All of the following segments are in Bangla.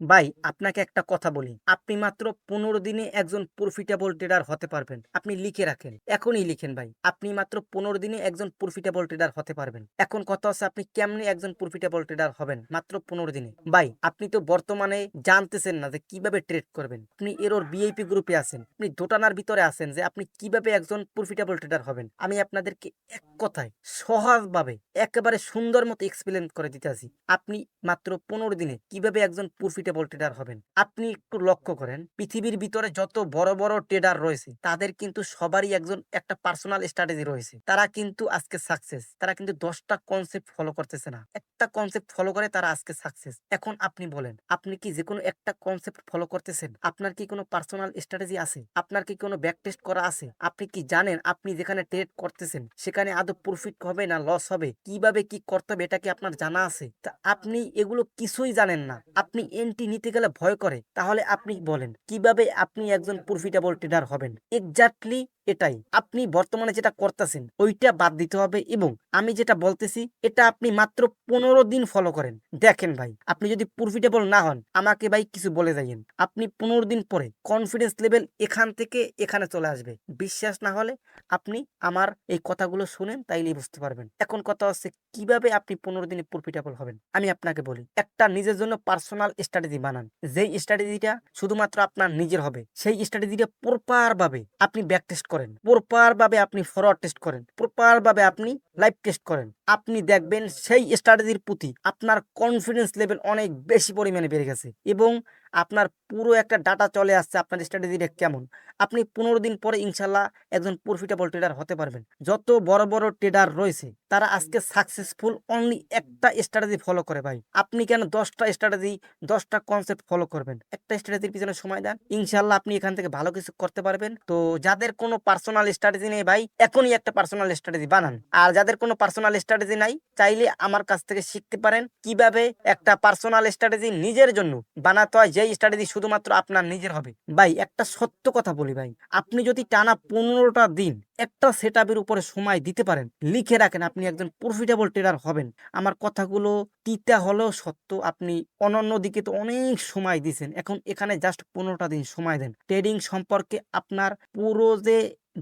ভাই, আপনাকে একটা কথা বলি। আপনি মাত্র পনেরো দিনে একজন প্রফিটেবল ট্রেডার হতে পারবেন। আপনি লিখে রাখেন। এখনই লিখেন ভাই। আপনি মাত্র পনেরো দিনে একজন প্রফিটেবল ট্রেডার হতে পারবেন। এখন কথা হচ্ছে আপনি কেমনে একজন প্রফিটেবল ট্রেডার হবেন মাত্র পনেরো দিনে? ভাই, আপনি তো বর্তমানে জানতেছেন না যে কীভাবে ট্রেড করবেন। আপনি এরোর বিআইপি গ্রুপে আছেন। আপনি দোটানার ভিতরে আছেন যে আপনি কীভাবে একজন প্রফিটেবল ট্রেডার হবেন। আমি আপনাদেরকে এক কথায় সহজভাবে, একেবারে সুন্দর মতো এক্সপ্লেন করে দিতে আসি আপনি মাত্র পনেরো দিনে কীভাবে একজন প্রফিটেবল ট্রেডার হবেন আপনি একটু লক্ষ্য করেন, পৃথিবীর ভিতরে যত বড় বড় ট্রেডার রয়েছে, তাদের কিন্তু সবারই একজন একটা পার্সোনাল স্ট্র্যাটেজি রয়েছে। তারা কিন্তু আজকে সাকসেস তারা কিন্তু দশটা কনসেপ্ট ফলো করতেছে না। একটা কনসেপ্ট ফলো করে তারা আজকে সাকসেস এখন আপনি বলেন, আপনি কি যে কোনো একটা কনসেপ্ট ফলো করতেছেন? আপনার কি কোনো পার্সোনাল স্ট্র্যাটেজি আছে? আপনার কি কোনো ব্যাক টেস্ট করা আছে? আপনি কি জানেন আপনি যেখানে ট্রেড করতেছেন, সেখানে আদৌ প্রফিট হবে না লস হবে? কীভাবে কি করতে হবে, এটা কি আপনার জানা আছে? তা আপনি এগুলো কিছুই জানেন না। আপনি এন্ট্রি নিতে গেলে ভয় করে। তাহলে আপনি বলেন কীভাবে আপনি একজন প্রফিটেবল ট্রেডার হবেন? এক্স্যাক্টলি এটাই। আপনি বর্তমানে যেটা করতেছেন, ওইটা বাদ দিতে হবে এবং আমি যেটা বলতেছি, এটা আপনি মাত্র পনেরো দিন ফলো করেন। দেখেন ভাই, আপনি যদি প্রফিটেবল না হন, আমাকে ভাই কিছু বলে যাইয়েন। আপনি পনেরো দিন পরে কনফিডেন্স লেভেল এখান থেকে এখানে চলে আসবে। বিশ্বাস না হলে আপনি আমার এই কথাগুলো শুনেন, তাইলেই বুঝতে পারবেন। এখন কথা হচ্ছে, কীভাবে আপনি পনেরো দিনে প্রফিটেবল হবেন? আমি আপনাকে বলি, একটা নিজের জন্য পার্সোনাল স্ট্র্যাটেজি বানান। যেই স্ট্র্যাটেজিটা শুধুমাত্র আপনার নিজের হবে, সেই স্ট্র্যাটেজিটা প্রপার ভাবে আপনি ব্যাক টেস্ট করেন। প্রপার ভাবে আপনি ফরওয়ার্ড টেস্ট করেন। প্রপার ভাবে আপনি লাইভ টেস্ট করেন। আপনি দেখবেন সেই স্ট্র্যাটেজির প্রতি আপনার কনফিডেন্স লেভেল অনেক বেশি পরিমাণে বেড়ে গেছে এবং আপনার পুরো একটা ডাটা চলে আসছে আপনার স্ট্র্যাটেজিটা কেমন। আপনি পনেরো দিন পরে ইনশাল্লাহ একজন প্রফিটেবল ট্রেডার হতে পারবেন। যত বড় বড় ট্রেডার রয়েছে, তারা আজকে সাকসেসফুল অনলি একটা স্ট্র্যাটেজি ফলো করে ভাই। আপনি কেন দশটা স্ট্র্যাটেজি দশটা কনসেপ্ট ফলো করবেন? একটা স্ট্র্যাটেজির পিছনে সময় দেন। ইনশাল্লাহ আপনি এখান থেকে ভালো কিছু করতে পারবেন। তো যাদের কোনো পার্সোনাল স্ট্র্যাটেজি নেই ভাই, এখনই একটা পার্সোনাল স্ট্র্যাটেজি বানান। আর যাদের কোনো পার্সোনাল স্ট্র্যাটেজি নাই, চাইলে আমার কাছ থেকে শিখতে পারেন কীভাবে একটা পার্সোনাল স্ট্র্যাটেজি নিজের জন্য বানাতে হয়, যেই স্ট্র্যাটেজি শুধুমাত্র আপনার নিজের হবে। ভাই, একটা সত্য কথা বলি ভাই, আপনি যদি টানা পনেরোটা দিন একটা সেট উপরে সময় দিতে পারেন, লিখে রাখেন আপনি একজন প্রফিটেবল ট্রেডার হবেন। আমার কথাগুলো তিতা হলেও সত্য, আপনি অনন্য দিকে তো অনেক সময় দিছেন এখন এখানে জাস্ট পনেরোটা দিন সময় দেন। ট্রেডিং সম্পর্কে আপনার পুরো যে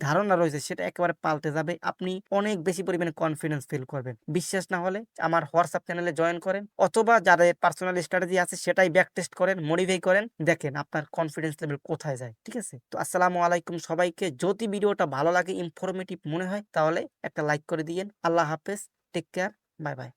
ধারণা রয়েছে সেটা একেবারে পাল্টে যাবে। আপনি অনেক বেশি পরিমাণে কনফিডেন্স ফিল করবেন। বিশ্বাস না হলে আমার হোয়াটসঅ্যাপ চ্যানেলে জয়েন করেন অথবা যাদের পার্সোনাল স্ট্র্যাটেজি আছে সেটাই ব্যাক টেস্ট করেন মডিফাই করেন। দেখেন আপনার কনফিডেন্স লেভেল কোথায় যায়, ঠিক আছে? তো আসসালামু আলাইকুম সবাইকে। যদি ভিডিওটা ভালো লাগে ইনফরমেটিভ মনে হয়, তাহলে একটা লাইক করে দিয়েন। আল্লাহ হাফেজ। Take care bye bye